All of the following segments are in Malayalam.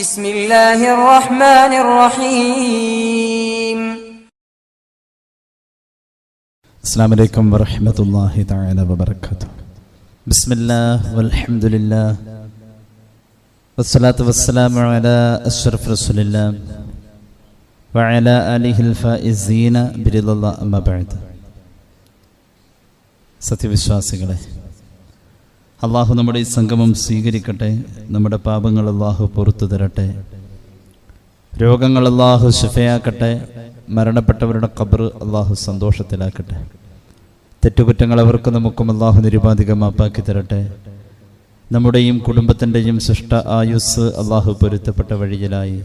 بسم الله الرحمن الرحيم السلام عليكم ورحمة الله تعالى وبركاته بسم الله والحمد لله والصلاة والسلام على أشرف رسول الله وعلى آله الفائزين برضا الله أما بعد സത്യവിശ്വാസികളെ അള്ളാഹു നമ്മുടെ ഈ സംഗമം സ്വീകരിക്കട്ടെ. നമ്മുടെ പാപങ്ങൾ അള്ളാഹു പുറത്തു തരട്ടെ. രോഗങ്ങൾ അള്ളാഹു ശിഫയാക്കട്ടെ. മരണപ്പെട്ടവരുടെ കബർ അള്ളാഹു സന്തോഷത്തിലാക്കട്ടെ. തെറ്റുകുറ്റങ്ങൾ അവർക്ക് നമുക്കും അള്ളാഹു നിരുപാധികമാപ്പാക്കി തരട്ടെ. നമ്മുടെയും കുടുംബത്തിന്റെയും സൃഷ്ട ആയുസ് അള്ളാഹു പൊരുത്തപ്പെട്ട വഴിയിലായി.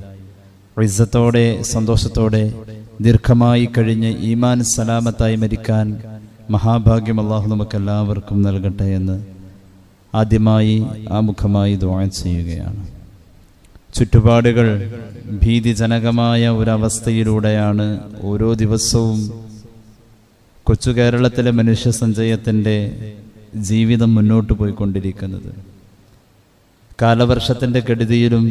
റിസത്തോടെ സന്തോഷത്തോടെ ദീർഘമായി കഴിഞ്ഞ് ഈമാൻ സലാമത്തായി മരിക്കാൻ മഹാഭാഗ്യം അള്ളാഹു നമുക്കെല്ലാവർക്കും നൽകട്ടെ എന്ന് ആദ്യമായി ആമുഖമായി ദ്വാ ചെയ്യുകയാണ്. ചുറ്റുപാടുകൾ ഭീതിജനകമായ ഒരവസ്ഥയിലൂടെയാണ് ഓരോ ദിവസവും കൊച്ചു കേരളത്തിലെ മനുഷ്യ സഞ്ചയത്തിന്റെ ജീവിതം മുന്നോട്ട് പോയിക്കൊണ്ടിരിക്കുന്നത്. കാലവർഷത്തിന്റെ കെടുതിയിലും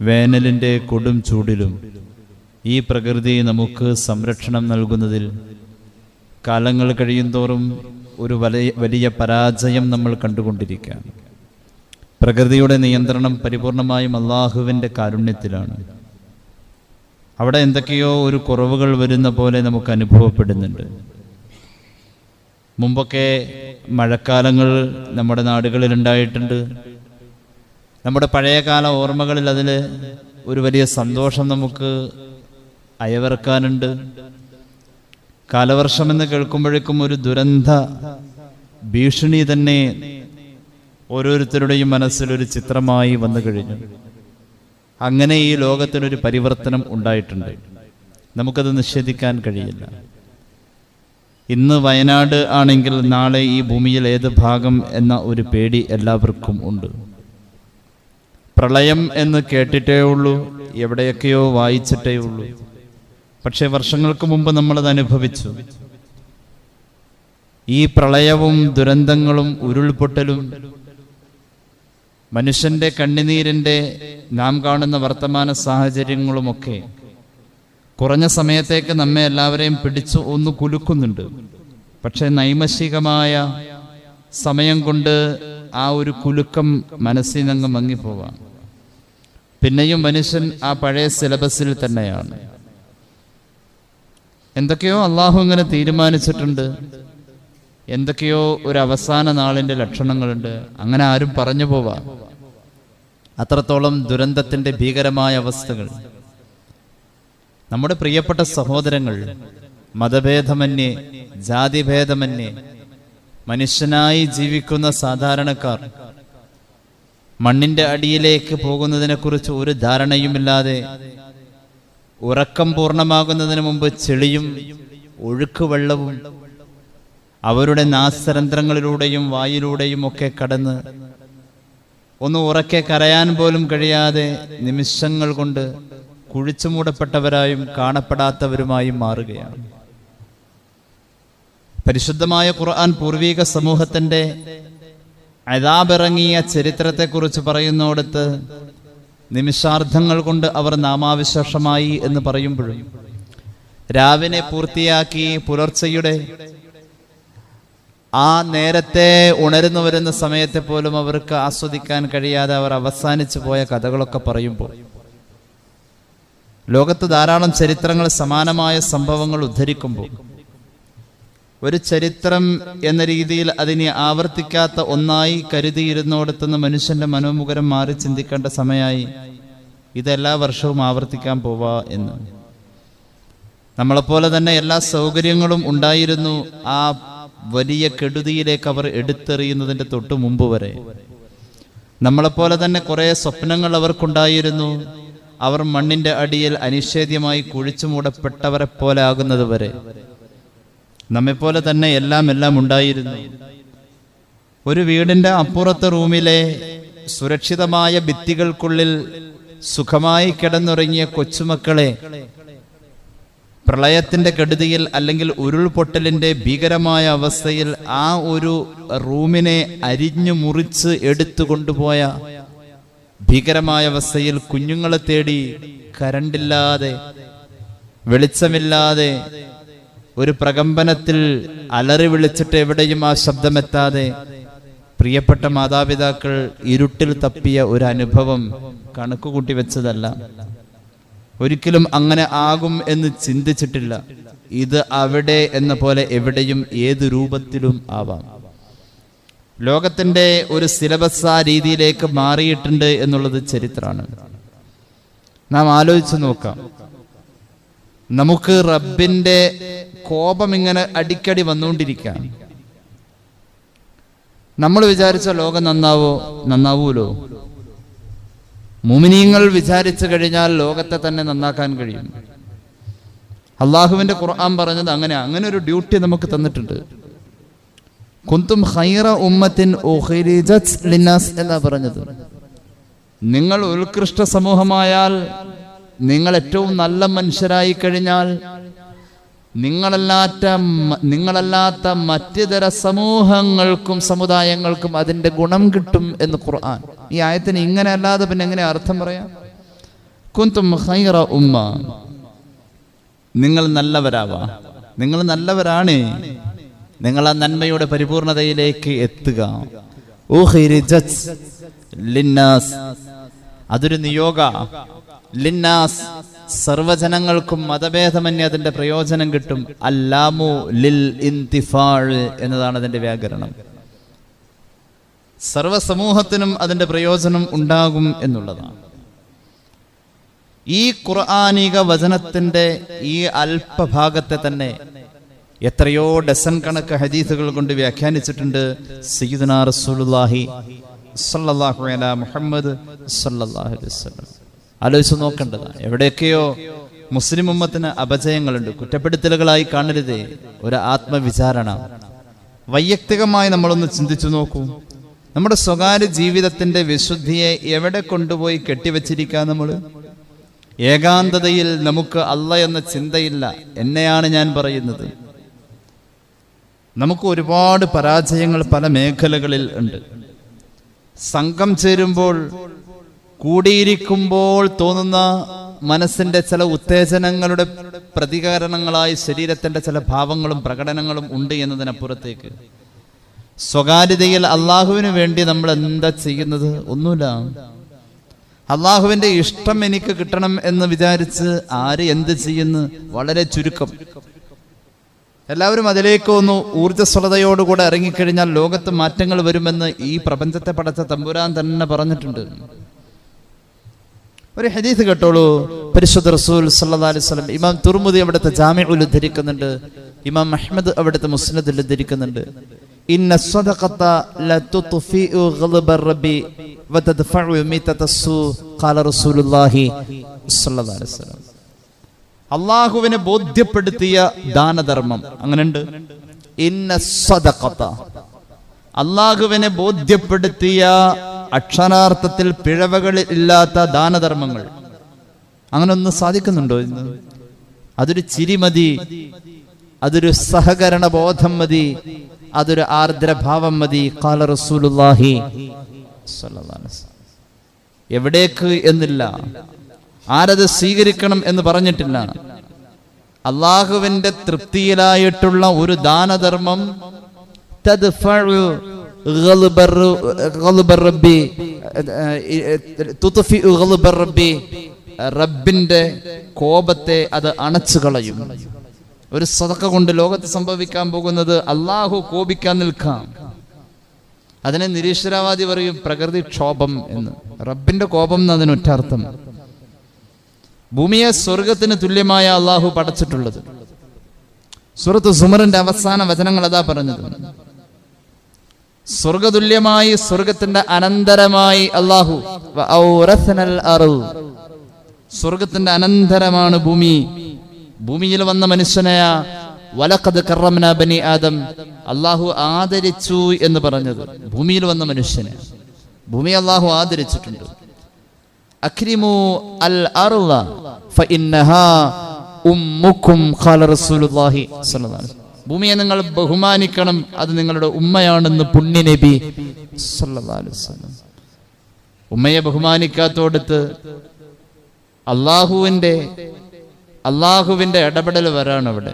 വേനലിന്റെ കൊടും ചൂടിലും ഈ പ്രകൃതി നമുക്ക് സംരക്ഷണം നൽകുന്നതിൽ കാലങ്ങൾ കഴിയുന്തോറും ഒരു വലിയ വലിയ പരാജയം നമ്മൾ കണ്ടുകൊണ്ടിരിക്കുകയാണ്. പ്രകൃതിയുടെ നിയന്ത്രണം പരിപൂർണമായും അള്ളാഹുവിന്റെ കാരുണ്യത്തിലാണ്. അവിടെ എന്തൊക്കെയോ ഒരു കുറവുകൾ വരുന്ന പോലെ നമുക്ക് അനുഭവപ്പെടുന്നുണ്ട്. മുമ്പൊക്കെ മഴക്കാലങ്ങൾ നമ്മുടെ നാടുകളിൽ ഉണ്ടായിട്ടുണ്ട്. നമ്മുടെ പഴയകാല ഓർമ്മകളിൽ അതിൽ ഒരു വലിയ സന്തോഷം നമുക്ക് അയവിറക്കാനുണ്ട്. കാലവർഷം എന്ന് കേൾക്കുമ്പോഴേക്കും ഒരു ദുരന്ത ഭീഷണി തന്നെ ഓരോരുത്തരുടെയും മനസ്സിലൊരു ചിത്രമായി വന്നു കഴിഞ്ഞു. അങ്ങനെ ഈ ലോകത്തിനൊരു പരിവർത്തനം ഉണ്ടായിട്ടുണ്ട്. നമുക്കത് നിഷേധിക്കാൻ കഴിയില്ല. ഇന്ന് വയനാട് ആണെങ്കിൽ നാളെ ഈ ഭൂമിയിൽ ഏത് ഭാഗം എന്ന ഒരു പേടി എല്ലാവർക്കും ഉണ്ട്. പ്രളയം എന്ന് കേട്ടിട്ടേ ഉള്ളൂ എവിടെയൊക്കെയോ വായിച്ചിട്ടേ ഉള്ളൂ. പക്ഷേ വർഷങ്ങൾക്ക് മുമ്പ് നമ്മളത് അനുഭവിച്ചു. ഈ പ്രളയവും ദുരന്തങ്ങളും ഉരുൾപൊട്ടലും മനുഷ്യന്റെ കണ്ണിനീരിന്റെ നാം കാണുന്ന വർത്തമാന സാഹചര്യങ്ങളുമൊക്കെ കുറഞ്ഞ സമയത്തേക്ക് നമ്മെ എല്ലാവരെയും പിടിച്ചു ഒന്ന് കുലുക്കുന്നുണ്ട്. പക്ഷെ നൈമശികമായ സമയം കൊണ്ട് ആ ഒരു കുലുക്കം മനസ്സിനങ്ങ് മങ്ങിപ്പോവാം. പിന്നെയും മനുഷ്യൻ ആ പഴയ സിലബസിൽ തന്നെയാണ്. എന്തൊക്കെയോ അള്ളാഹു ഇങ്ങനെ തീരുമാനിച്ചിട്ടുണ്ട്. എന്തൊക്കെയോ ഒരു അവസാന നാളിന്റെ ലക്ഷണങ്ങളുണ്ട്. അങ്ങനെ ആരും പറഞ്ഞു പോവാ. അത്രത്തോളം ദുരന്തത്തിന്റെ ഭീകരമായ അവസ്ഥകൾ. നമ്മുടെ പ്രിയപ്പെട്ട സഹോദരങ്ങൾ മതഭേദമന്യേ ജാതിഭേദമന്യേ മനുഷ്യനായി ജീവിക്കുന്ന സാധാരണക്കാർ മണ്ണിന്റെ അടിയിലേക്ക് പോകുന്നതിനെക്കുറിച്ച് ഒരു ധാരണയുമില്ലാതെ ഉറക്കം പൂർണമാകുന്നതിന് മുമ്പ് ചെളിയും ഒഴുക്ക് വെള്ളവും അവരുടെ നാസരന്ധ്രങ്ങളിലൂടെയും വായിലൂടെയും ഒക്കെ കടന്ന് ഒന്ന് ഉറക്കെ കരയാൻ പോലും കഴിയാതെ നിമിഷങ്ങൾ കൊണ്ട് കുഴിച്ചു മൂടപ്പെട്ടവരായും കാണപ്പെടാത്തവരുമായും മാറുകയാണ്. പരിശുദ്ധമായ ഖുർആൻ പൂർവീക സമൂഹത്തിന്റെ അതാപിറങ്ങിയ ചരിത്രത്തെക്കുറിച്ച് പറയുന്നിടത്ത് നിമിഷാർദ്ധങ്ങൾ കൊണ്ട് അവർ നാമാവിശേഷമായി എന്ന് പറയുമ്പോഴും രാവിനെ പൂർത്തിയാക്കി പുലർച്ചയുടെ ആ നേരത്തെ ഉണരുന്നു വരുന്ന സമയത്തെ പോലും അവർക്ക് ആസ്വദിക്കാൻ കഴിയാതെ അവർ അവസാനിച്ചു പോയ കഥകളൊക്കെ പറയുമ്പോൾ ലോകത്ത് ധാരാളം ചരിത്രങ്ങൾ സമാനമായ സംഭവങ്ങൾ ഉദ്ധരിക്കുമ്പോൾ ഒരു ചരിത്രം എന്ന രീതിയിൽ അതിനെ ആവർത്തിക്കാത്ത ഒന്നായി കരുതിയിരുന്നോടത്തുനിന്ന് മനുഷ്യന്റെ മനോമുഖരം മാറി ചിന്തിക്കേണ്ട സമയമായി. ഇതെല്ലാ വർഷവും ആവർത്തിക്കാൻ പോവാ എന്ന്. നമ്മളെപ്പോലെ തന്നെ എല്ലാ സൗകര്യങ്ങളും ഉണ്ടായിരുന്നു ആ വലിയ കെടുതിയിലേക്ക് അവർ എടുത്തെറിയുന്നതിന്റെ തൊട്ടു മുമ്പ് വരെ. നമ്മളെപ്പോലെ തന്നെ കുറേ സ്വപ്നങ്ങൾ അവർക്കുണ്ടായിരുന്നു. അവർ മണ്ണിന്റെ അടിയിൽ അനിഷേധ്യമായി കുഴിച്ചു മൂടപ്പെട്ടവരെ പോലെ ആകുന്നത് വരെ. നമ്മെപ്പോലെ തന്നെ എല്ലാം എല്ലാം ഉണ്ടായിരുന്നു. ഒരു വീടിന്റെ അപ്പുറത്തെ റൂമിലെ സുരക്ഷിതമായ ഭിത്തികൾക്കുള്ളിൽ സുഖമായി കിടന്നുറങ്ങിയ കൊച്ചുമക്കളെ പ്രളയത്തിന്റെ കെടുതിയിൽ അല്ലെങ്കിൽ ഉരുൾപൊട്ടലിന്റെ ഭീകരമായ അവസ്ഥയിൽ ആ ഒരു റൂമിനെ അരിഞ്ഞു മുറിച്ച് എടുത്തു കൊണ്ടുപോയ ഭീകരമായ അവസ്ഥയിൽ കുഞ്ഞുങ്ങളെ തേടി കരണ്ടില്ലാതെ വെളിച്ചമില്ലാതെ ഒരു പ്രകമ്പനത്തിൽ അലറി വിളിച്ചിട്ട് എവിടെയും ആ ശബ്ദമെത്താതെ പ്രിയപ്പെട്ട മാതാപിതാക്കൾ ഇരുട്ടിൽ തപ്പിയ ഒരു അനുഭവം കണക്കുകൂട്ടി വെച്ചതല്ല. ഒരിക്കലും അങ്ങനെ ആകും എന്ന് ചിന്തിച്ചിട്ടില്ല. ഇത് അവിടെ എന്ന പോലെ എവിടെയും ഏത് രൂപത്തിലും ആവാം. ലോകത്തിന്റെ ഒരു സിലബസ് ആ രീതിയിലേക്ക് മാറിയിട്ടുണ്ട് എന്നുള്ളത് ചരിത്രമാണ്. നാം ആലോചിച്ച് നോക്കാം. നമുക്ക് റബ്ബിന്റെ കോപം ഇങ്ങനെ അടിക്കടി വന്നുകൊണ്ടിരിക്കാം നമ്മൾ വിചാരിച്ച ലോകം നന്നാവോ? നന്നാവൂലോ? മുമിനീങ്ങൾ വിചാരിച്ചു കഴിഞ്ഞാൽ ലോകത്തെ തന്നെ നന്നാക്കാൻ കഴിയും. അള്ളാഹുവിന്റെ ഖുർആൻ പറഞ്ഞത് അങ്ങനെ അങ്ങനെ ഒരു ഡ്യൂട്ടി നമുക്ക് തന്നിട്ടുണ്ട്. കുന്തും ഹൈറ ഉമ്മത്തിൻ ലിനാസ് എന്നാ പറഞ്ഞത്. നിങ്ങൾ ഉത്കൃഷ്ട സമൂഹമായാൽ നിങ്ങൾ ഏറ്റവും നല്ല മനുഷ്യരായി കഴിഞ്ഞാൽ നിങ്ങളല്ലാത്ത നിങ്ങളല്ലാത്ത മറ്റിതര സമൂഹങ്ങൾക്കും സമുദായങ്ങൾക്കും അതിന്റെ ഗുണം കിട്ടും എന്ന് ഖുർആൻ. ഈ ആയത്തിന് ഇങ്ങനെ അല്ലാതെ പിന്നെ എങ്ങനെ അർത്ഥം പറയാം? കുന്തും ഹൈറ ഉമ്മ. നിങ്ങൾ നല്ലവരാവാ. നിങ്ങൾ നല്ലവരാണ്. നിങ്ങൾ ആ നന്മയുടെ പരിപൂർണതയിലേക്ക് എത്തുക. ലിന്നാസ്. അതൊരു നിയോഗ. ലിന്നാസ്. സർവജനങ്ങൾക്കും മതഭേദമന്യേ അതിന്റെ പ്രയോജനം കിട്ടും. അല്ലാമു ലിൽ ഇന്തിഫാൾ എന്നതാണ് അതിന്റെ വ്യാകരണം. സർവസമൂഹത്തിനും അതിന്റെ പ്രയോജനം ഉണ്ടാകും എന്നുള്ളതാണ്. ഈ ഖുർആാനിക വചനത്തിന്റെ ഈ അല്പഭാഗത്തെ തന്നെ എത്രയോ ഡസൻ കണക്ക് ഹദീസുകൾ കൊണ്ട് വ്യാഖ്യാനിച്ചിട്ടുണ്ട്. സയ്യിദുനാ റസൂലുള്ളാഹി സല്ലല്ലാഹു അലൈഹി മുഹമ്മദ് സല്ലല്ലാഹു അലൈഹി വസല്ലം. ആലോചിച്ച് നോക്കേണ്ടതാണ് എവിടെയൊക്കെയോ മുസ്ലിം ഉമ്മത്തിന് അപജയങ്ങളുണ്ട് കുറ്റപ്പെടുത്തലുകളായി കാണരുതേ. ഒരു ആത്മവിചാരണ. വൈയക്തികമായി നമ്മളൊന്ന് ചിന്തിച്ചു നോക്കൂ. നമ്മുടെ സ്വകാര്യ ജീവിതത്തിന്റെ വിശുദ്ധിയെ എവിടെ കൊണ്ടുപോയി കെട്ടിവെച്ചിരിക്കുക നമ്മൾ ഏകാന്തതയിൽ നമുക്ക് അല്ല എന്ന ചിന്തയില്ല. എന്നെയാണ് ഞാൻ പറയുന്നത്. നമുക്ക് ഒരുപാട് പരാജയങ്ങൾ പല മേഖലകളിൽ ഉണ്ട്. സംഘം ചേരുമ്പോൾ കൂടിയിരിക്കുമ്പോൾ തോന്നുന്ന മനസ്സിന്റെ ചില ഉത്തേജനങ്ങളുടെ പ്രതികരണങ്ങളായി ശരീരത്തിന്റെ ചില ഭാവങ്ങളും പ്രകടനങ്ങളും ഉണ്ട് എന്നതിനപ്പുറത്തേക്ക്. സ്വകാര്യതയിൽ അള്ളാഹുവിന് വേണ്ടി നമ്മൾ എന്താ ചെയ്യുന്നത്? ഒന്നുമില്ല. അള്ളാഹുവിന്റെ ഇഷ്ടം എനിക്ക് കിട്ടണം എന്ന് വിചാരിച്ച് ആര് എന്ത് ചെയ്യുന്നു? വളരെ ചുരുക്കം. എല്ലാവരും അതിലേക്ക് ഒന്ന് ഊർജസ്വലതയോടുകൂടെ ഇറങ്ങിക്കഴിഞ്ഞാൽ ലോകത്ത് മാറ്റങ്ങൾ വരുമെന്ന് ഈ പ്രപഞ്ചത്തെ പടച്ച തമ്പുരാൻ തന്നെ പറഞ്ഞിട്ടുണ്ട്. ഒരു ഹദീസ് കേട്ടോളൂ. പരിശുദ്ധ റസൂൽ സല്ലല്ലാഹു അലൈഹി വസല്ലം ഇമാം തുർമുദി അവിടുത്തെ ജാമിഉൽ ഉദ്ധരിക്കുന്നുണ്ട്. ഇമാം അഹമ്മദ് അവിടുത്തെ മുസ്നദിൽ ഉദ്ധരിക്കുന്നുണ്ട്. ഇന്ന ഖാല റസൂലുള്ളാഹി അലൈഹി വസല്ലം. അള്ളാഹുവിനെ ബോധ്യപ്പെടുത്തിയ ദാനധർമ്മം അങ്ങനെയുണ്ട്. ഇന്ന അള്ളാഹുവിനെ ബോധ്യപ്പെടുത്തിയ അക്ഷരാർത്ഥത്തിൽ പിഴവുകൾ ഇല്ലാത്ത ദാനധർമ്മങ്ങൾ. അങ്ങനെ ഒന്ന് സാധിക്കുന്നുണ്ടോ ഇന്ന്? അതൊരു ചിരിമതി അതൊരു സഹകരണ ബോധം മതി അതൊരു ആർദ്രഭാവം മതി. കാല റസൂലുല്ലാഹി. എവിടേക്ക് എന്നില്ല. ആരത് സ്വീകരിക്കണം എന്ന് പറഞ്ഞിട്ടില്ല. അള്ളാഹുവിന്റെ തൃപ്തിയിലായിട്ടുള്ള ഒരു ദാനധർമ്മം റബ്ബി റബ്ബി റബ്ബിന്റെ കോപത്തെ അത് അണച്ചു കളയും. ഒരു സതക്ക കൊണ്ട് ലോകത്ത് സംഭവിക്കാൻ പോകുന്നത് അള്ളാഹു കോപിക്കാൻ നിൽക്കാം. അതിനെ നിരീശ്വരവാദി പറയും പ്രകൃതി ക്ഷോഭം എന്ന്. റബ്ബിന്റെ കോപം എന്ന് അതിനൊറ്റർത്ഥം ഭൂമിയെ സ്വർഗത്തിന് തുല്യമായ അള്ളാഹു പടച്ചിട്ടുള്ളത്. സുഹൃത്ത് സുമറിന്റെ അവസാന വചനങ്ങൾ അതാ പറഞ്ഞത്. സ്വർഗതുല്യമായി സ്വർഗത്തിന്റെ അനന്തരമായി അള്ളാഹു. സ്വർഗത്തിന്റെ അനന്തരമാണ് ഭൂമി. ഭൂമിയിൽ വന്ന മനുഷ്യനായ വലക്കത് കറമന ബനി ആദം. അള്ളാഹു ആദരിച്ചു എന്ന് പറഞ്ഞത് ഭൂമിയിൽ വന്ന മനുഷ്യനെ. ഭൂമി അള്ളാഹു ആദരിച്ചിട്ടുണ്ട്. അക്രിമു അൽ അർള ഫഇന്നഹാ ഉമ്മുക്കും ഖാല റസൂലുള്ളാഹി സ്വല്ലല്ലാഹു അലൈഹി. ഭൂമിയെ നിങ്ങൾ ബഹുമാനിക്കണം. അത് നിങ്ങളുടെ ഉമ്മയാണെന്ന് പുണ്യ നബി. ഉമ്മയെ ബഹുമാനിക്കാത്തോടത്ത് അള്ളാഹുവിന്റെ അള്ളാഹുവിന്റെ ഇടപെടൽ വരാണ് അവിടെ.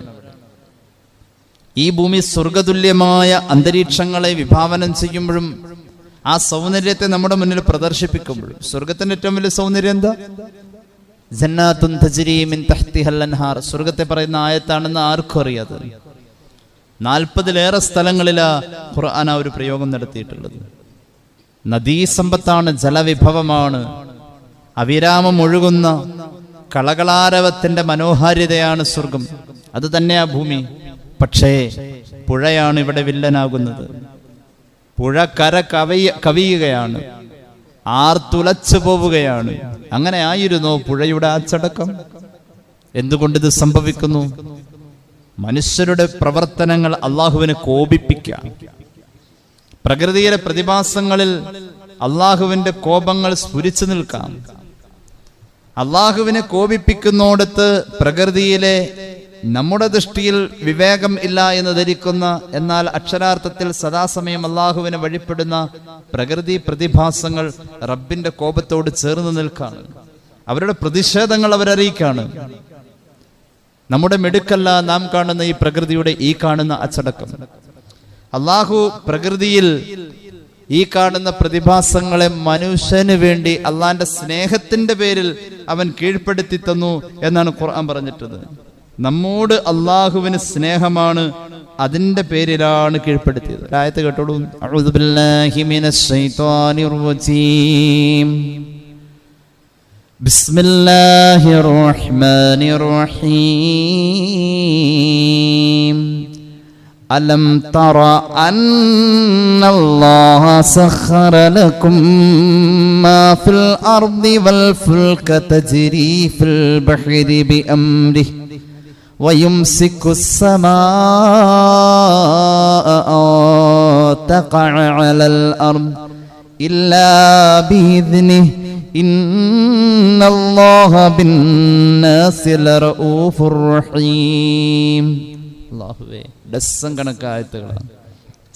ഈ ഭൂമി സ്വർഗതുല്യമായ അന്തരീക്ഷങ്ങളെ വിഭാവനം ചെയ്യുമ്പോഴും ആ സൗന്ദര്യത്തെ നമ്മുടെ മുന്നിൽ പ്രദർശിപ്പിക്കുമ്പോഴും. സ്വർഗത്തിന്റെ ഏറ്റവും വലിയ സൗന്ദര്യം എന്താ? ജന്നാത്തുൻ തജ്രി മിൻ തഹ്തിഹൽ അൻഹാർ. സ്വർഗത്തെ പറയുന്ന ആയത്താണെന്ന് ആർക്കും അറിയാതെ. നാൽപ്പതിലേറെ സ്ഥലങ്ങളിലാ ഖുർആൻ ആ ഒരു പ്രയോഗം നടത്തിയിട്ടുള്ളത്. നദീസമ്പത്താണ് ജലവിഭവമാണ്. അവിരാമം ഒഴുകുന്ന കളകളാരവത്തിന്റെ മനോഹാരിതയാണ് സ്വർഗം. അത് തന്നെയാ ഭൂമി. പക്ഷേ പുഴയാണ് ഇവിടെ വില്ലനാകുന്നത്. പുഴ കര കവയ കവിയുകയാണ്. ആർത്തുലച്ചു പോവുകയാണ്. അങ്ങനെ ആയിരുന്നോ പുഴയുടെ അച്ചടക്കം എന്തുകൊണ്ടിത് സംഭവിക്കുന്നു? മനുഷ്യരുടെ പ്രവർത്തനങ്ങൾ അള്ളാഹുവിനെ കോപിപ്പിക്കാം പ്രകൃതിയിലെ പ്രതിഭാസങ്ങളിൽ അള്ളാഹുവിന്റെ കോപങ്ങൾ സ്ഫുരിച്ചു നിൽക്കാം. അള്ളാഹുവിനെ കോപിപ്പിക്കുന്നോടത്ത് പ്രകൃതിയിലെ നമ്മുടെ ദൃഷ്ടിയിൽ വിവേകം ഇല്ല എന്ന് ധരിക്കുന്ന എന്നാൽ അക്ഷരാർത്ഥത്തിൽ സദാസമയം അള്ളാഹുവിനെ വഴിപ്പെടുന്ന പ്രകൃതി പ്രതിഭാസങ്ങൾ റബ്ബിന്റെ കോപത്തോട് ചേർന്ന് നിൽക്കാണ്. അവരുടെ പ്രതിഷേധങ്ങൾ അവരറിയിക്കാണ്. നമ്മുടെ മെടുക്കല്ല നാം കാണുന്ന ഈ പ്രകൃതിയുടെ ഈ കാണുന്ന അച്ചടക്കം. അള്ളാഹു പ്രകൃതിയിൽ ഈ കാണുന്ന പ്രതിഭാസങ്ങളെ മനുഷ്യന് വേണ്ടി അള്ളാന്റെ സ്നേഹത്തിന്റെ പേരിൽ അവൻ കീഴ്പ്പെടുത്തി തന്നു എന്നാണ് ഖുർആൻ പറഞ്ഞിട്ടത് നമ്മോട് അള്ളാഹുവിന് സ്നേഹമാണ് അതിന്റെ പേരിലാണ് കീഴ്പ്പെടുത്തിയത്. ആയത്ത് കേട്ടോളൂ. بسم الله الرحمن الرحيم ألم تر أن الله سخر لكم ما في الأرض والفلك تجري في البحر بأمره ويمسك السماء تقع على الأرض إلا بإذنه ഡസൻ കണക്കായ ആയത്തുകളാണ്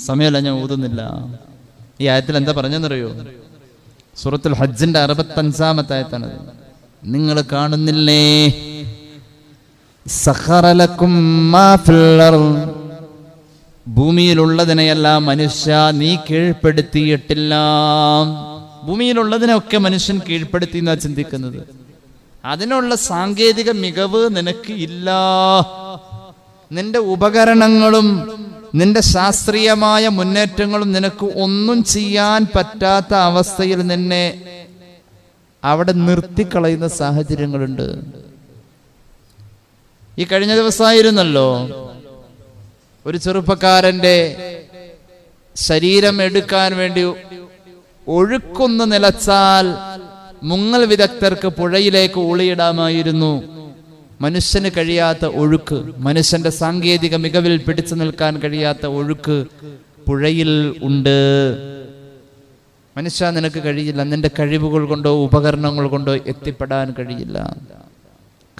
സമയമല്ല ഞാൻ ഊതുന്നില്ല. ഈ ആയത്തിൽ എന്താ പറഞ്ഞെന്നറിയോ സൂറത്തുൽ ഹജ്ജിന്റെ അറുപത്തഞ്ചാമത്തെ ആയത്താണത്. നിങ്ങൾ കാണുന്നില്ലേ? സഹറലക്കും ഭൂമിയിലുള്ളതിനെയെല്ലാം മനുഷ്യ നീ കീഴ്പ്പെടുത്തിയിട്ടില്ല. ഭൂമിയിലുള്ളതിനൊക്കെ മനുഷ്യൻ കീഴ്പ്പെടുത്തി എന്നാ ചിന്തിക്കുന്നത്. അതിനുള്ള സാങ്കേതിക മികവ് നിനക്ക് ഇല്ല. നിന്റെ ഉപകരണങ്ങളും നിന്റെ ശാസ്ത്രീയമായ മുന്നേറ്റങ്ങളും നിനക്ക് ഒന്നും ചെയ്യാൻ പറ്റാത്ത അവസ്ഥയിൽ നിന്നെ അവിടെ നിർത്തിക്കളയുന്ന സാഹചര്യങ്ങളുണ്ട്. ഈ കഴിഞ്ഞ ദിവസമായിരുന്നല്ലോ ഒരു ചെറുപ്പക്കാരന്റെ ശരീരം എടുക്കാൻ വേണ്ടി ഒഴുക്കൊന്ന് നിലച്ചാൽ മുങ്ങൽ വിദഗ്ധർക്ക് പുഴയിലേക്ക് ഊളിയിടാമായിരുന്നു. മനുഷ്യന് കഴിയാത്ത ഒഴുക്ക് മനുഷ്യന്റെ സാങ്കേതിക മികവിൽ പിടിച്ചു നിൽക്കാൻ കഴിയാത്ത ഒഴുക്ക് പുഴയിൽ ഉണ്ട്. മനുഷ്യ നിനക്ക് കഴിയില്ല. നിന്റെ കഴിവുകൾ കൊണ്ടോ ഉപകരണങ്ങൾ കൊണ്ടോ എത്തിപ്പെടാൻ കഴിയില്ല.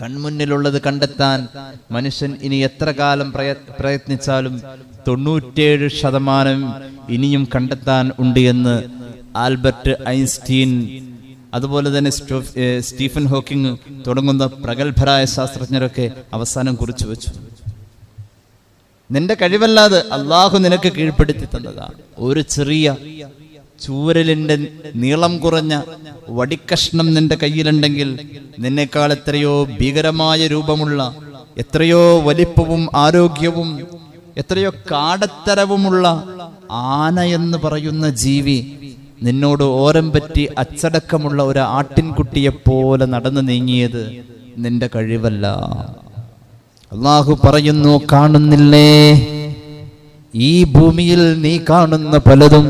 കൺമുന്നിലുള്ളത് കണ്ടെത്താൻ മനുഷ്യൻ ഇനി എത്ര കാലം പ്രയ- പ്രയത്നിച്ചാലും തൊണ്ണൂറ്റേഴ് ശതമാനം ഇനിയും കണ്ടെത്താൻ ഉണ്ട് എന്ന് ആൽബർട്ട് ഐൻസ്റ്റീൻ അതുപോലെ തന്നെ സ്റ്റീഫൻ ഹോക്കിംഗ് തുടങ്ങുന്ന പ്രഗത്ഭരായ ശാസ്ത്രജ്ഞരൊക്കെ അവസാനം കുറിച്ചു വെച്ചു. നിന്റെ കഴിവല്ലാതെ അള്ളാഹു നിനക്ക് കീഴ്പ്പെടുത്തി തന്നതാണ് ഒരു ചെറിയ ചൂരലിന്റെ നീളം കുറഞ്ഞ വടിക്കഷ്ണം നിന്റെ കയ്യിലുണ്ടെങ്കിൽ നിന്നേക്കാൾ എത്രയോ ഭീകരമായ രൂപമുള്ള എത്രയോ വലിപ്പവും ആരോഗ്യവും എത്രയോ കാടത്തരവുമുള്ള ആന എന്ന് പറയുന്ന ജീവി നിന്നോട് ഓരം പറ്റി അച്ചടക്കമുള്ള ഒരു ആട്ടിൻകുട്ടിയെ പോലെ നടന്നു നീങ്ങിയത് നിന്റെ കഴിവല്ല. അള്ളാഹു പറയുന്നു കാണുന്നില്ലേ? ഈ ഭൂമിയിൽ നീ കാണുന്ന പലതും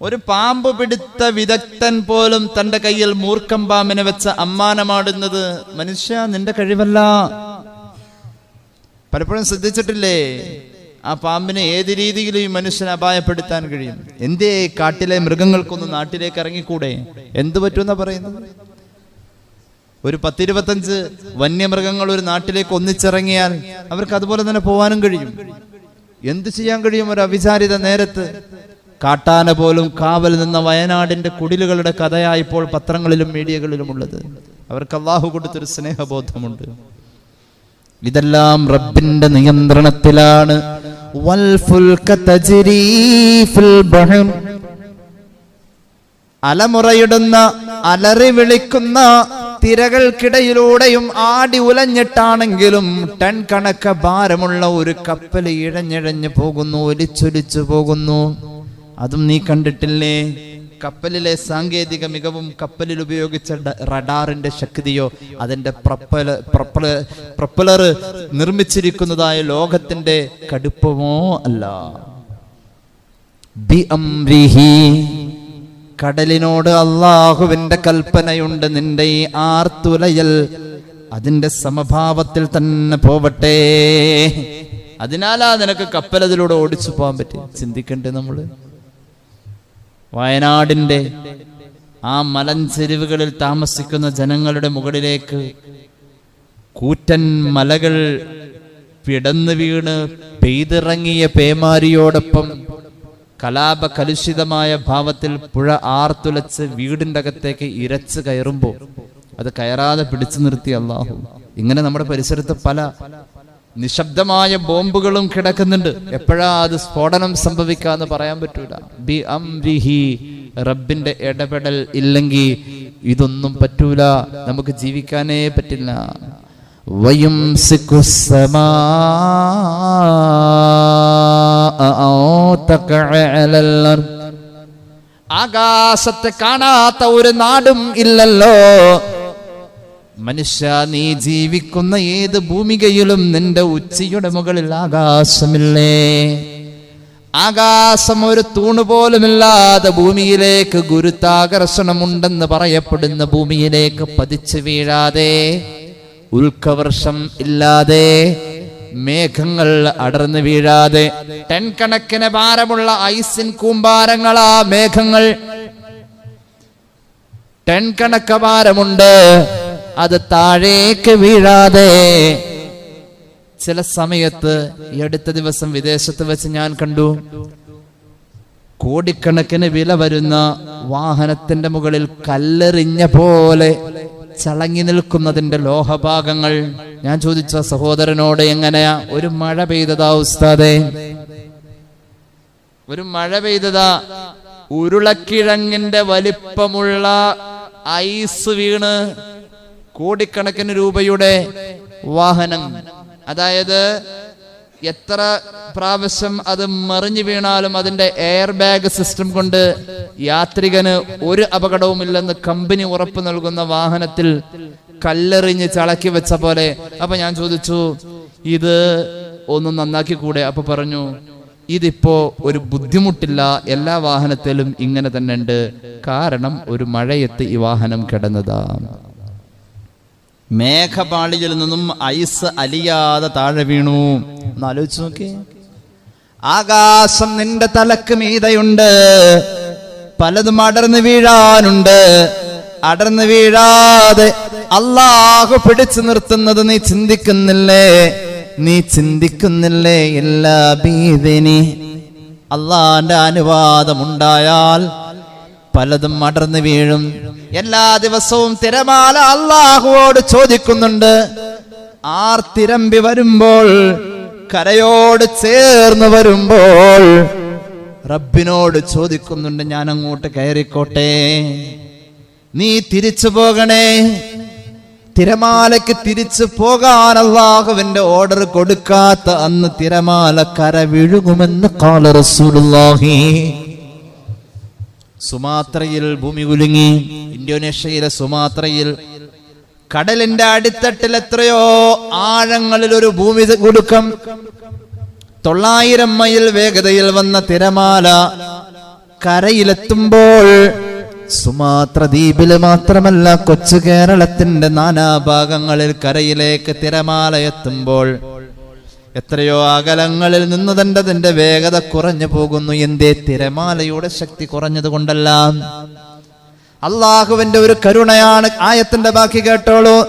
ഒരു പാമ്പ് പിടുത്ത വിദഗ്ധൻ പോലും തന്റെ കയ്യിൽ മൂർഖം പാമ്പിനെ വെച്ച അമ്മാനമാടുന്നത് മനുഷ്യ നിന്റെ കഴിവല്ല. പലപ്പോഴും ശ്രദ്ധിച്ചിട്ടില്ലേ? ആ പാമ്പിനെ ഏത് രീതിയിലും ഈ മനുഷ്യനെ അപായപ്പെടുത്താൻ കഴിയും. എന്തേ കാട്ടിലെ മൃഗങ്ങൾക്കൊന്ന് നാട്ടിലേക്ക് ഇറങ്ങിക്കൂടെ? എന്ത് പറ്റുമെന്നാ പറയുന്നത്? ഒരു പത്തിരുപത്തഞ്ച് വന്യമൃഗങ്ങൾ ഒരു നാട്ടിലേക്ക് ഒന്നിച്ചിറങ്ങിയാൽ അവർക്ക് അതുപോലെ തന്നെ പോകാനും കഴിയും. എന്ത് ചെയ്യാൻ കഴിയും ഒരു അവിചാരിത നേരത്ത്? കാട്ടാന പോലും കാവൽ നിന്ന വയനാടിന്റെ കുടിലുകളുടെ കഥയായിപ്പോൾ പത്രങ്ങളിലും മീഡിയകളിലും ഉള്ളത്. അവർക്ക് അള്ളാഹു കൊടുത്തൊരു സ്നേഹബോധമുണ്ട്. ഇതെല്ലാം റബ്ബിന്റെ നിയന്ത്രണത്തിലാണ്. അലമുറയിടുന്ന അലറി വിളിക്കുന്ന തിരകൾക്കിടയിലൂടെയും ആടി ഉലഞ്ഞിട്ടാണെങ്കിലും ടൺ കണക്ക ഭാരമുള്ള ഒരു കപ്പൽ ഇഴഞ്ഞിഴഞ്ഞു പോകുന്നു ഒലിച്ചൊലിച്ചു പോകുന്നു. അതും നീ കണ്ടിട്ടില്ലേ? കപ്പലിലെ സാങ്കേതിക മികവും കപ്പലിൽ ഉപയോഗിച്ച റഡാറിന്റെ ശക്തിയോ അതിന്റെ പ്രപ്പല പ്രപ്പല പ്രപ്പലർ നിർമ്മിച്ചിരിക്കുന്നതായ ലോകത്തിന്റെ കടുപ്പമോ അല്ല. കടലിനോട് അള്ളാഹുവിന്റെ കൽപ്പനയുണ്ട് നിന്റെ ഈ ആർത്തുലയൽ. അതിന്റെ സമഭാവത്തിൽ തന്നെ പോവട്ടെ. അതിനാലാ നിനക്ക് കപ്പൽ അതിലൂടെ ഓടിച്ചു പോകാൻ പറ്റി. ചിന്തിക്കണ്ടേ നമ്മൾ? വയനാടിന്റെ ആ മലഞ്ചെരിവുകളിൽ താമസിക്കുന്ന ജനങ്ങളുടെ മുകളിലേക്ക് കൂറ്റൻ മലകൾ പിടന്നു വീണ് പെയ്തിറങ്ങിയ പേമാരിയോടൊപ്പം കലാപ കലുഷിതമായ ഭാവത്തിൽ പുഴ ആർത്തുലച്ച് വീടിന്റെ അകത്തേക്ക് ഇരച്ച് കയറുമ്പോൾ അത് കയറാതെ പിടിച്ചു നിർത്തി അള്ളാഹു ഇങ്ങനെ നമ്മുടെ പരിസരത്ത് പല നിശബ്ദമായ ബോംബുകളും കിടക്കുന്നുണ്ട്. എപ്പോഴാ അത് സ്ഫോടനം സംഭവിക്കാന്ന് പറയാൻ പറ്റൂല. ബി അംരിഹി റബ്ബിന്റെ ഇടപെടൽ ഇല്ലെങ്കിൽ ഇതൊന്നും പറ്റൂല. നമുക്ക് ജീവിക്കാനേ പറ്റില്ല. വയും ആകാശത്തെ കാണാത്ത ഒരു നാടും ഇല്ലല്ലോ. മനുഷ്യ നീ ജീവിക്കുന്ന ഏത് ഭൂമികയിലും നിന്റെ ഉച്ചയുടെ മുകളിൽ ആകാശമില്ലേ? ആകാശം ഒരു തൂണ് പോലുമില്ലാതെ ഭൂമിയിലേക്ക് ഗുരുത്താകർഷണമുണ്ടെന്ന് പറയപ്പെടുന്ന ഭൂമിയിലേക്ക് പതിച്ചു വീഴാതെ ഉൽക്കവർഷം ഇല്ലാതെ മേഘങ്ങൾ അടർന്നു വീഴാതെ ടെൻ കണക്കിന് ഭാരമുള്ള ഐസിൻ കൂമ്പാരങ്ങളാ മേഘങ്ങൾ. കണക്ക് ഭാരമുണ്ട്. അത് താഴേക്ക് വീഴാതെ ചില സമയത്ത് ഈ അടുത്ത ദിവസം വിദേശത്ത് വെച്ച് ഞാൻ കണ്ടു. കോടിക്കണക്കിന് വില വരുന്ന വാഹനത്തിന്റെ മുകളിൽ കല്ലെറിഞ്ഞ പോലെ ചളങ്ങി നിൽക്കുന്നതിന്റെ ലോഹഭാഗങ്ങൾ. ഞാൻ ചോദിച്ച സഹോദരനോട് എങ്ങനെയാ? ഒരു മഴ പെയ്തതാ ഉസ്താദേ? ഒരു മഴ പെയ്തതാ. ഉരുളക്കിഴങ്ങിന്റെ വലിപ്പമുള്ള ഐസ് വീണ് കോടിക്കണക്കിന് രൂപയുടെ വാഹനം. അതായത് എത്ര പ്രാവശ്യം അത് മറിഞ്ഞു വീണാലും അതിന്റെ എയർ ബാഗ് സിസ്റ്റം കൊണ്ട് യാത്രികന് ഒരു അപകടവുമില്ലെന്ന് കമ്പനി ഉറപ്പ് നൽകുന്ന വാഹനത്തിൽ കല്ലെറിഞ്ഞ് ചളക്കി വെച്ച പോലെ. അപ്പൊ ഞാൻ ചോദിച്ചു ഇത് ഒന്ന് നന്നാക്കി കൂടെ? അപ്പൊ പറഞ്ഞു ഇതിപ്പോ ഒരു ബുദ്ധിമുട്ടില്ല. എല്ലാ വാഹനത്തിലും ഇങ്ങനെ തന്നെ ഉണ്ട്. കാരണം ഒരു മഴയത്ത് ഈ വാഹനം കിടന്നതാണ് മേഘപാളിയിൽ നിന്നും ഐസ് അലിയാതെ താഴെ വീണു. ഒന്ന് ആലോചിച്ച് നോക്കി. ആകാശം നിന്റെ തലക്ക് മീതയുണ്ട്. പലതും അടർന്നു വീഴാനുണ്ട്. അടർന്നു വീഴാതെ അള്ളാഹു പിടിച്ചു നിർത്തുന്നത് നീ ചിന്തിക്കുന്നില്ലേ? നീ ചിന്തിക്കുന്നില്ലേ? എല്ലാ ഭീതിനി അള്ളാന്റെ അനുവാദമുണ്ടായാൽ പലതും അടർന്നു വീഴും. എല്ലാ ദിവസവും തിരമാല അള്ളാഹുവോട് ചോദിക്കുന്നുണ്ട്. ആർ തിരമ്പി വരുമ്പോൾ കരയോട് ചേർന്ന് വരുമ്പോൾ റബ്ബിനോട് ചോദിക്കുന്നുണ്ട് ഞാൻ അങ്ങോട്ട് കയറിക്കോട്ടെ? നീ തിരിച്ചു പോകണേ? തിരമാലയ്ക്ക് തിരിച്ചു പോകാൻ അള്ളാഹുവിന്റെ ഓർഡർ കൊടുക്കാത്ത അന്ന് തിരമാല കര വിഴുകുമെന്ന് കാല റസൂലുള്ളാഹി സുമാത്രയിൽ ഭൂമി കുലുങ്ങി. ഇന്തോനേഷ്യയിലെ സുമാത്രയിൽ കടലിന്റെ അടിത്തട്ടിൽ എത്രയോ ആഴങ്ങളിൽ ഒരു ഭൂമി കുടുക്കം. തൊള്ളായിരം മൈൽ വേഗതയിൽ വന്ന തിരമാല കരയിലെത്തുമ്പോൾ സുമാത്ര ദ്വീപിൽ മാത്രമല്ല കൊച്ചു കേരളത്തിന്റെ നാനാഭാഗങ്ങളിൽ കരയിലേക്ക് തിരമാല എത്തുമ്പോൾ എത്രയോ അകലങ്ങളിൽ നിന്ന് തന്റെ തന്റെ വേഗത കുറഞ്ഞു പോകുന്നു. എന്തേ തിരമാലയുടെ ശക്തി കുറഞ്ഞത് കൊണ്ടല്ല. അള്ളാഹുവിന്റെ ഒരു കരുണയാണ്. ആയത്തിന്റെ ബാക്കി കേട്ടോളൂ.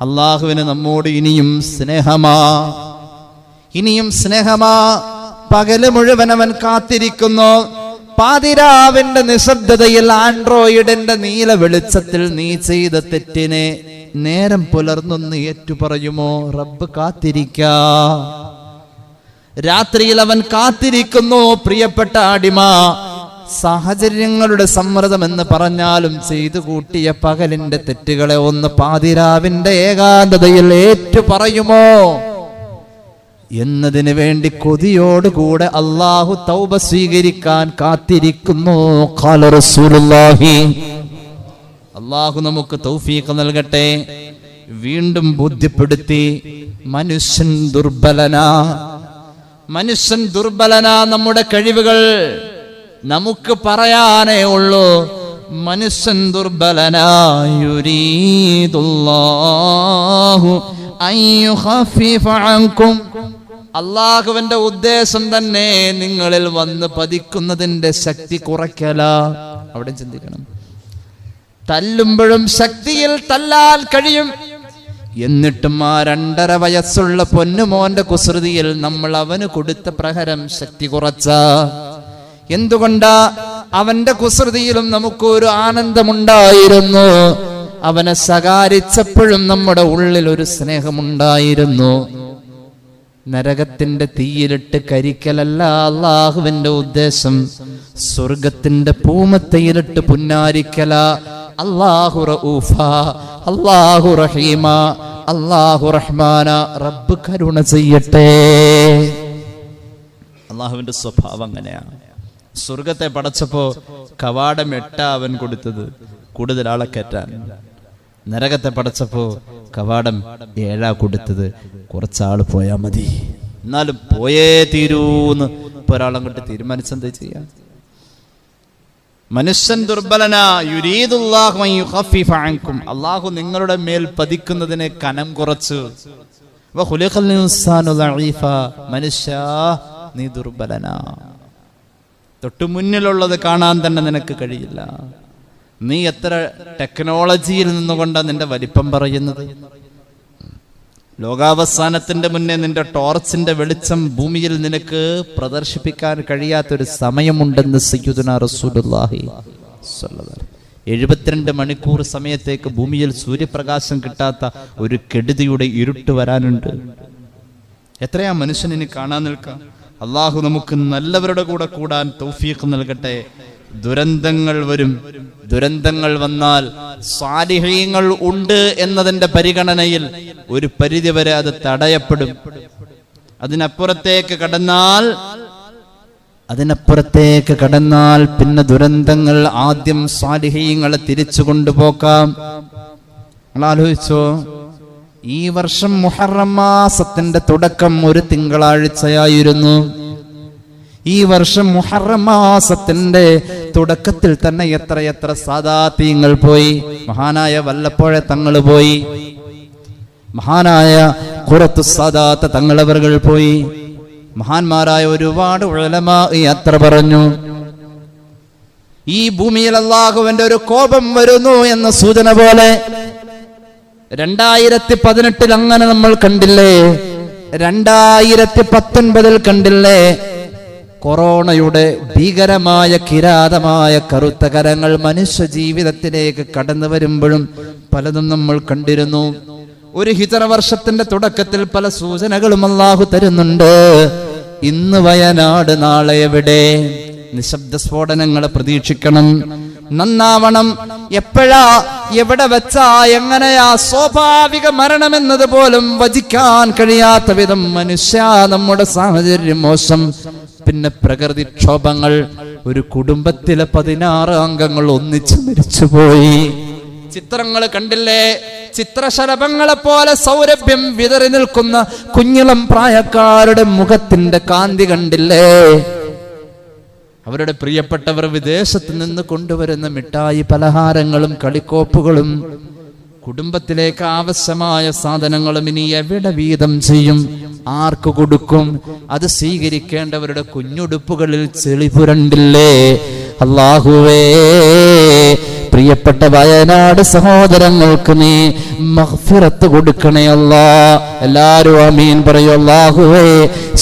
അള്ളാഹുവിന് നമ്മോട് ഇനിയും സ്നേഹമാ. ഇനിയും സ്നേഹമാ. പകൽ മുഴുവൻ അവൻ കാത്തിരിക്കുന്നു. പാതിരാവിന്റെ നിശബ്ദതയിൽ ആൻഡ്രോയിഡിന്റെ നീല വെളിച്ചത്തിൽ നീ ചെയ്ത തെറ്റിനെ നേരം പുലർന്നൊന്ന് ഏറ്റുപറയുമോ? റബ്ബ് കാത്തിരിക്ക. രാത്രിയിൽ അവൻ കാത്തിരിക്കുന്നു പ്രിയപ്പെട്ട അടിമ. സാഹചര്യങ്ങളുടെ സമ്മർദ്ദം എന്ന് പറഞ്ഞാലും ചെയ്തു കൂട്ടിയ പകലിന്റെ തെറ്റുകളെ ഒന്ന് പാതിരാവിന്റെ ഏകാന്തതയിൽ ഏറ്റു പറയുമോ എന്നതിന് വേണ്ടി കൊതിയോടുകൂടെ അള്ളാഹു തൗബ സ്വീകരിക്കാൻ കാത്തിരിക്കുന്നു. അള്ളാഹു നമുക്ക് തൗഫീഖ് നൽകട്ടെ. വീണ്ടും ബോധ്യപ്പെടുത്തി. മനുഷ്യൻ ദുർബലനാ. മനുഷ്യൻ ദുർബലനാ നമ്മുടെ കഴിവുകൾ. നമുക്ക് പറയാനേ ഉള്ളൂ മനുഷ്യൻ ദുർബലനാ യുരീദുല്ലാഹു അയ്യുഖഫിഫ അൻകും അള്ളാഹുവിന്റെ ഉദ്ദേശം തന്നെ നിങ്ങളിൽ വന്ന് പതിക്കുന്നതിന്റെ ശക്തി കുറയ്ക്കല. അവിടെ ചിന്തിക്കണം. തല്ലുമ്പോഴും ശക്തിയിൽ തല്ലാൽ കഴിയും. എന്നിട്ടും ആ രണ്ടര വയസ്സുള്ള പൊന്നുമോന്റെ കുസൃതിയിൽ നമ്മൾ അവന് കൊടുത്ത പ്രഹരം ശക്തി കുറച്ച. എന്തുകൊണ്ടാ? അവന്റെ കുസൃതിയിലും നമുക്കൊരു ആനന്ദമുണ്ടായിരുന്നു. അവനെ സകാരിച്ചപ്പോഴും നമ്മുടെ ഉള്ളിൽ ഒരു സ്നേഹമുണ്ടായിരുന്നു. നരകത്തിന്റെ തീയിലിട്ട് കരിക്കലല്ല അള്ളാഹുവിന്റെ ഉദ്ദേശം. സ്വർഗത്തിന്റെ പൂമത്തയിലിട്ട് പുന്നാരിക്കല. അള്ളാഹു റഊഫ അള്ളാഹു റഹീമ അള്ളാഹു റഹ്മാന. റബ്ബ് കരുണ ചെയ്യട്ടെ. അള്ളാഹുവിന്റെ സ്വഭാവം അങ്ങനെയാണ്. സ്വർഗത്തെ പടച്ചപ്പോ കവാടം എട്ടാ അവൻ കൊടുത്തത്. കൂടുതൽ ആളെ കയറ്റാൻ. നരകത്തെ പടച്ചപ്പോ കവാടം ഏഴാ കൊടുത്തത്. കുറച്ചാൾ പോയാ മതി. എന്നാലും പോയേ തീരൂന്ന് ഇപ്പൊ ഒരാളങ്ങോട്ട് തീരുമാനിച്ചെന്താ ചെയ്യാ? മനുഷ്യൻ ദുർബലനാ. അള്ളാഹു നിങ്ങളുടെ മേൽ പതിക്കുന്നതിനെ കനം കുറച്ചു. മനുഷ്യ നീ ദുർബലനാ. തൊട്ടു മുന്നിലുള്ളത് കാണാൻ തന്നെ നിനക്ക് കഴിയില്ല. നീ എത്ര ടെക്നോളജിയിൽ നിന്നുകൊണ്ടാണ് നിന്റെ വലിപ്പം പറയുന്നത്? ലോകാവസാനത്തിന്റെ മുന്നേ നിന്റെ ടോർച്ചിന്റെ വെളിച്ചം ഭൂമിയിൽ നിനക്ക് പ്രദർശിപ്പിക്കാൻ കഴിയാത്തൊരു സമയമുണ്ടെന്ന് സയ്യുദന സ്വല്ലല്ലാഹു എഴുപത്തിരണ്ട് മണിക്കൂർ സമയത്തേക്ക് ഭൂമിയിൽ സൂര്യപ്രകാശം കിട്ടാത്ത ഒരു കെടുതിയുടെ ഇരുട്ട് വരാനുണ്ട്. എത്രയാ മനുഷ്യൻ ഇനി കാണാൻ നിൽക്കാം? അള്ളാഹു നമുക്ക് നല്ലവരുടെ കൂടെ കൂടാൻ തൗഫീഖ് നൽകട്ടെ. ദുരന്തങ്ങൾ വരും. ദുരന്തങ്ങൾ വന്നാൽ സ്വാലിഹ്യങ്ങൾ ഉണ്ട് എന്നതിന്റെ പരിഗണനയിൽ ഒരു പരിധിവരെ അത് തടയപ്പെടും. അതിനപ്പുറത്തേക്ക് കടന്നാൽ അതിനപ്പുറത്തേക്ക് കടന്നാൽ പിന്നെ ദുരന്തങ്ങൾ ആദ്യം സ്വാലിഹ്യങ്ങളെ തിരിച്ചു കൊണ്ടുപോക്കാം. ആലോചിച്ചോ ഈ വർഷം മുഹറം മാസത്തിന്റെ തുടക്കം ഒരു തിങ്കളാഴ്ചയായിരുന്നു. ഈ വർഷം മുഹറം മാസത്തിന്റെ തുടക്കത്തിൽ തന്നെ എത്രയെത്ര സാദാത്യങ്ങൾ പോയി. മഹാനായ വല്ലപ്പോഴ തങ്ങൾ പോയി. മഹാനായ കുറത്തു സാദാത്ത തങ്ങളവറുകൾ പോയി. മഹാന്മാരായ ഒരുപാട് ഉഴലമാ യാത്ര പറഞ്ഞു. ഈ ഭൂമിയിൽ അള്ളാഹുവിന്റെ ഒരു കോപം വരുന്നു എന്ന സൂചന പോലെ രണ്ടായിരത്തി പതിനെട്ടിൽ അങ്ങനെ നമ്മൾ കണ്ടില്ലേ? രണ്ടായിരത്തി പത്തൊൻപതിൽ കണ്ടില്ലേ? കൊറോണയുടെ ഭീകരമായ കിരാതമായ കറുത്ത കരങ്ങൾ മനുഷ്യ ജീവിതത്തിലേക്ക് കടന്നു വരുമ്പോഴും പലതും നമ്മൾ കണ്ടിരുന്നു. ഒരു ഹിതറ വർഷത്തിന്റെ തുടക്കത്തിൽ പല സൂചനകളും അള്ളാഹു തരുന്നുണ്ട്. ഇന്ന് വയനാട് നാളെ എവിടെ? നിശബ്ദ സ്ഫോടനങ്ങളെ പ്രതീക്ഷിക്കണം. നന്നാവണം. എപ്പോഴാ? എവിടെ വെച്ചാ? എങ്ങനെയാ? സ്വാഭാവിക മരണമെന്നത് പോലും വചിക്കാൻ കഴിയാത്ത വിധം മനുഷ്യ നമ്മുടെ സാഹചര്യം മോശം. പിന്നെ പ്രകൃതിക്ഷോഭങ്ങൾ ഒരു കുടുംബത്തിലെ പതിനാറ് അംഗങ്ങൾ ഒന്നിച്ച് മരിച്ചുപോയി. ചിത്രങ്ങൾ കണ്ടില്ലേ? ചിത്രശലഭങ്ങളെ പോലെ സൗരഭ്യം വിതറി നിൽക്കുന്ന കുഞ്ഞിളം പ്രായക്കാരുടെ മുഖത്തിന്റെ കാന്തി കണ്ടില്ലേ? അവരുടെ പ്രിയപ്പെട്ടവർ വിദേശത്ത് നിന്ന് കൊണ്ടുവരുന്ന മിഠായി പലഹാരങ്ങളും കളിക്കോപ്പുകളും കുടുംബത്തിലേക്ക് ആവശ്യമായ സാധനങ്ങളും ഇനി എവിടെ വീതം ചെയ്യും? ആർക്ക് കൊടുക്കും? അത് സ്വീകരിക്കേണ്ടവരുടെ കുഞ്ഞുടുപ്പുകളിൽ ചെളി പുരണ്ടില്ലേ അള്ളാഹുവേ പ്രിയപ്പെട്ട വയനാട് സഹോദരങ്ങൾക്ക് നീ മഹ്ഫിറത്ത് കൊടുക്കണേ അല്ലാ. എല്ലാരും അമീൻ പറയൂ അള്ളാഹുവേ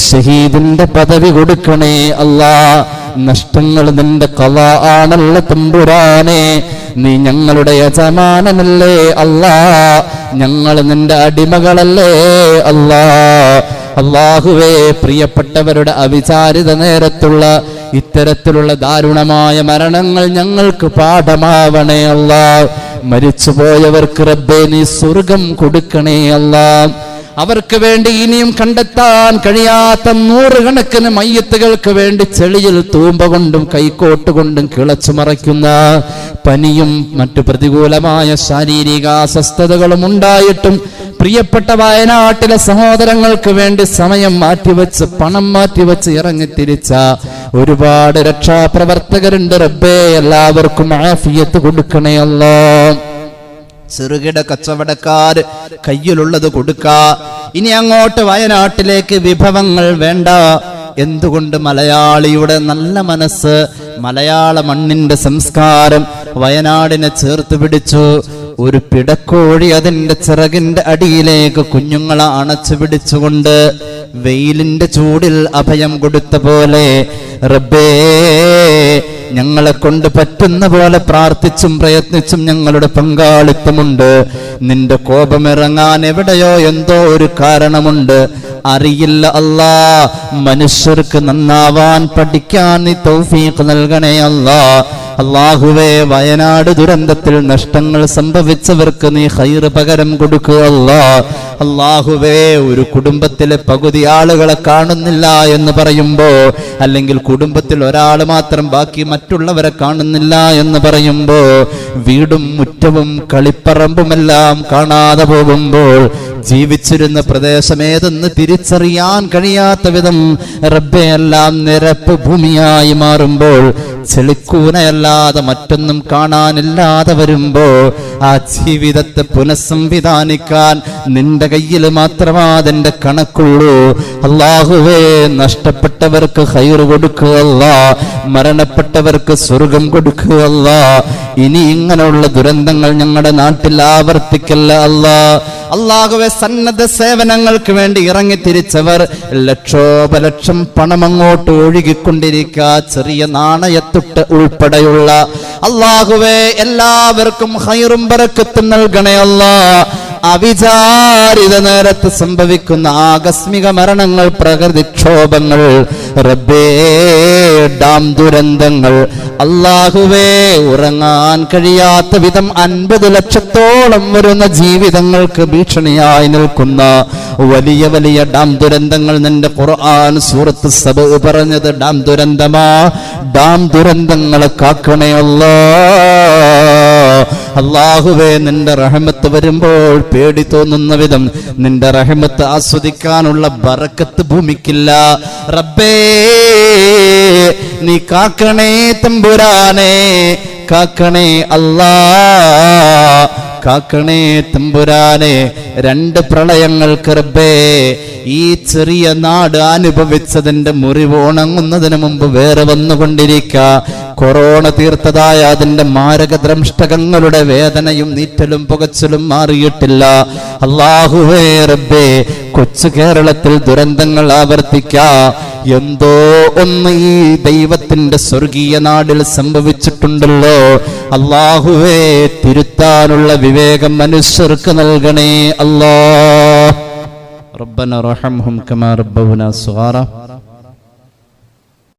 ഷഹീദിന്റെ പദവി കൊടുക്കണേ അല്ലാ. നഷ്ടങ്ങൾ നിന്റെ കല ആണല്ല തമ്പുരാനെ. നീ ഞങ്ങളുടെ യജമാനനല്ലേ അല്ലാ. ഞങ്ങൾ നിന്റെ അടിമകളല്ലേ അല്ലാ. അള്ളാഹുവേ പ്രിയപ്പെട്ടവരുടെ അവിചാരിത നേരത്തുള്ള ഇത്തരത്തിലുള്ള ദാരുണമായ മരണങ്ങൾ ഞങ്ങൾക്ക് പാഠമാവണേ അല്ലാ. മരിച്ചുപോയവർക്ക് റബ്ബേ നീ സ്വർഗം കൊടുക്കണേ അല്ലാ. അവർക്ക് വേണ്ടി ഇനിയും കണ്ടെത്താൻ കഴിയാത്ത നൂറുകണക്കിന് മയ്യത്തുകൾക്ക് വേണ്ടി ചെളിയിൽ തൂമ്പ കൊണ്ടും കൈക്കോട്ട് കൊണ്ടും കിളച്ചു മറയ്ക്കുന്ന പനിയും മറ്റു പ്രതികൂലമായ ശാരീരിക അസ്വസ്ഥതകളും ഉണ്ടായിട്ടും പ്രിയപ്പെട്ട വയനാട്ടിലെ സഹോദരങ്ങൾക്ക് വേണ്ടി സമയം മാറ്റിവെച്ച് പണം മാറ്റിവെച്ച് ഇറങ്ങിത്തിരിച്ച ഒരുപാട് രക്ഷാപ്രവർത്തകരുണ്ട്. റബ്ബേ എല്ലാവർക്കും ആഫിയത്ത് കൊടുക്കണേ അല്ലോ ചെറുകിട കച്ചവടക്കാർ കയ്യിലുള്ളത് കൊടുക്ക. ഇനി അങ്ങോട്ട് വയനാട്ടിലേക്ക് വിഭവങ്ങൾ വേണ്ട. എന്തുകൊണ്ട് മലയാളിയുടെ നല്ല മനസ്സ് മലയാള മണ്ണിന്റെ സംസ്കാരം വയനാടിനെ ചേർത്ത് പിടിച്ചു? ഒരു പിടക്കോഴി അതിന്റെ ചിറകിന്റെ അടിയിലേക്ക് കുഞ്ഞുങ്ങളെ അണച്ചു പിടിച്ചുകൊണ്ട് വെയിലിന്റെ ചൂടിൽ അഭയം കൊടുത്ത പോലെ റബ്ബേ ഞങ്ങളെ കൊണ്ട് പറ്റുന്ന പോലെ പ്രാർത്ഥിച്ചും പ്രയത്നിച്ചും ഞങ്ങളുടെ പങ്കാളിത്തമുണ്ട്. നിന്റെ കോപമിറങ്ങാൻ എവിടെയോ എന്തോ ഒരു കാരണമുണ്ട്. അറിയില്ല അല്ലാ മനുഷ്യർക്ക് നന്നാവാൻ പഠിക്കാൻ നീ തൗഫീഖ് നൽകണേ അല്ലാ. അള്ളാഹുവേ വയനാട് ദുരന്തത്തിൽ നഷ്ടങ്ങൾ സംഭവിച്ചവർക്ക് നീ ഹൈറ് പകരം കൊടുക്കുക അള്ളാഹുവേ ഒരു കുടുംബത്തിലെ പകുതി ആളുകളെ കാണുന്നില്ല എന്ന് പറയുമ്പോ അല്ലെങ്കിൽ കുടുംബത്തിൽ ഒരാൾ മാത്രം ബാക്കി മറ്റുള്ളവരെ കാണുന്നില്ല എന്ന് പറയുമ്പോ വീടും മുറ്റവും കളിപ്പറമ്പുമെല്ലാം കാണാതെ പോകുമ്പോൾ ജീവിച്ചിരുന്ന പ്രദേശമേതെന്ന് തിരിച്ചറിയാൻ കഴിയാത്ത വിധം റബ്ബെയെല്ലാം നിരപ്പ് ഭൂമിയായി മാറുമ്പോൾ ചെളിക്കൂനയല്ലാതെ മറ്റൊന്നും കാണാനില്ലാതെ വരുമ്പോ ആ ജീവിതത്തെ പുനഃസംവിധാനിക്കാൻ നിന്റെ കയ്യിൽ മാത്രമാ അതിന്റെ കണക്കുള്ളൂ. അള്ളാഹുവേ നഷ്ടപ്പെട്ടവർക്ക് ഹൈറ് കൊടുക്കുകയല്ല മരണപ്പെട്ടവർക്ക് സ്വർഗം കൊടുക്കുകയല്ല ഇനി ഇങ്ങനെയുള്ള ദുരന്തങ്ങൾ ഞങ്ങളുടെ നാട്ടിൽ ആവർത്തിക്കല്ല അല്ലാ. അള്ളാഹുവെ സന്നദ്ധ സേവനങ്ങൾക്ക് വേണ്ടി ഇറങ്ങി തിരിച്ചവർ ലക്ഷോപലക്ഷം പണം അങ്ങോട്ട് ചെറിയ നാണയത്തുട്ട് ഉൾപ്പെടെയുള്ള. അള്ളാഹുവെ എല്ലാവർക്കും ഹൈറും ബറക്കത്തും നൽകണേ അല്ലാ. അവിചാരിത നേരത്ത് സംഭവിക്കുന്ന ആകസ്മിക മരണങ്ങൾ പ്രകൃതിക്ഷോഭങ്ങൾ റബ്ബേ ഡാം ദുരന്തങ്ങൾ അള്ളാഹുവേ ഉറങ്ങാൻ കഴിയാത്ത വിധം അൻപത് ലക്ഷത്തോളം വരുന്ന ജീവിതങ്ങൾക്ക് ഭീഷണിയായി നിൽക്കുന്ന വലിയ വലിയ ഡാം ദുരന്തങ്ങൾ നിന്റെ ഖുർആൻ സൂറത്ത് സബ് പറഞ്ഞത് ഡാം ദുരന്തമാ? ഡാം ദുരന്തങ്ങളെ കാക്കണേ അല്ലാ അള്ളാഹുവേ നിന്റെ റഹമത്ത് വരുമ്പോൾ പേടി തോന്നുന്ന വിധം നിന്റെ റഹമത്ത് ആസ്വദിക്കാനുള്ള ബറക്കത്ത് ഭൂമിക്കില്ല. റബ്ബേ നീ കാക്കണേ തമ്പുരാനേ കാക്കണേ അല്ലാ കാക്കണേ തമ്പുരാനെ രണ്ട് പ്രളയങ്ങൾ റബ്ബേ ഈ ചെറിയ നാട് അനുഭവിച്ചതിന്റെ മുറിവ് ഉണങ്ങുന്നതിന് മുമ്പ് വേറെ വന്നുകൊണ്ടിരിക്ക. കൊറോണ തീർത്തതായ അതിന്റെ മാരക ദ്രംഷ്ടകങ്ങളുടെ വേദനയും നീറ്റലും പുകച്ചിലും മാറിയിട്ടില്ല. അള്ളാഹുവേ റബ്ബേ കൊച്ചു കേരളത്തിൽ ദുരന്തങ്ങൾ ആവർത്തിക്ക എന്തോ ഒന്ന് ഈ ദൈവത്തിന്റെ സ്വർഗീയ നാടിൽ സംഭവിച്ചിട്ടുണ്ടല്ലോ അള്ളാഹുവേ തിരുത്താനുള്ള വിവേകം മനുഷ്യർക്ക് നൽകണേ അല്ലാ ربنا رحمهم كما ربونا صغارا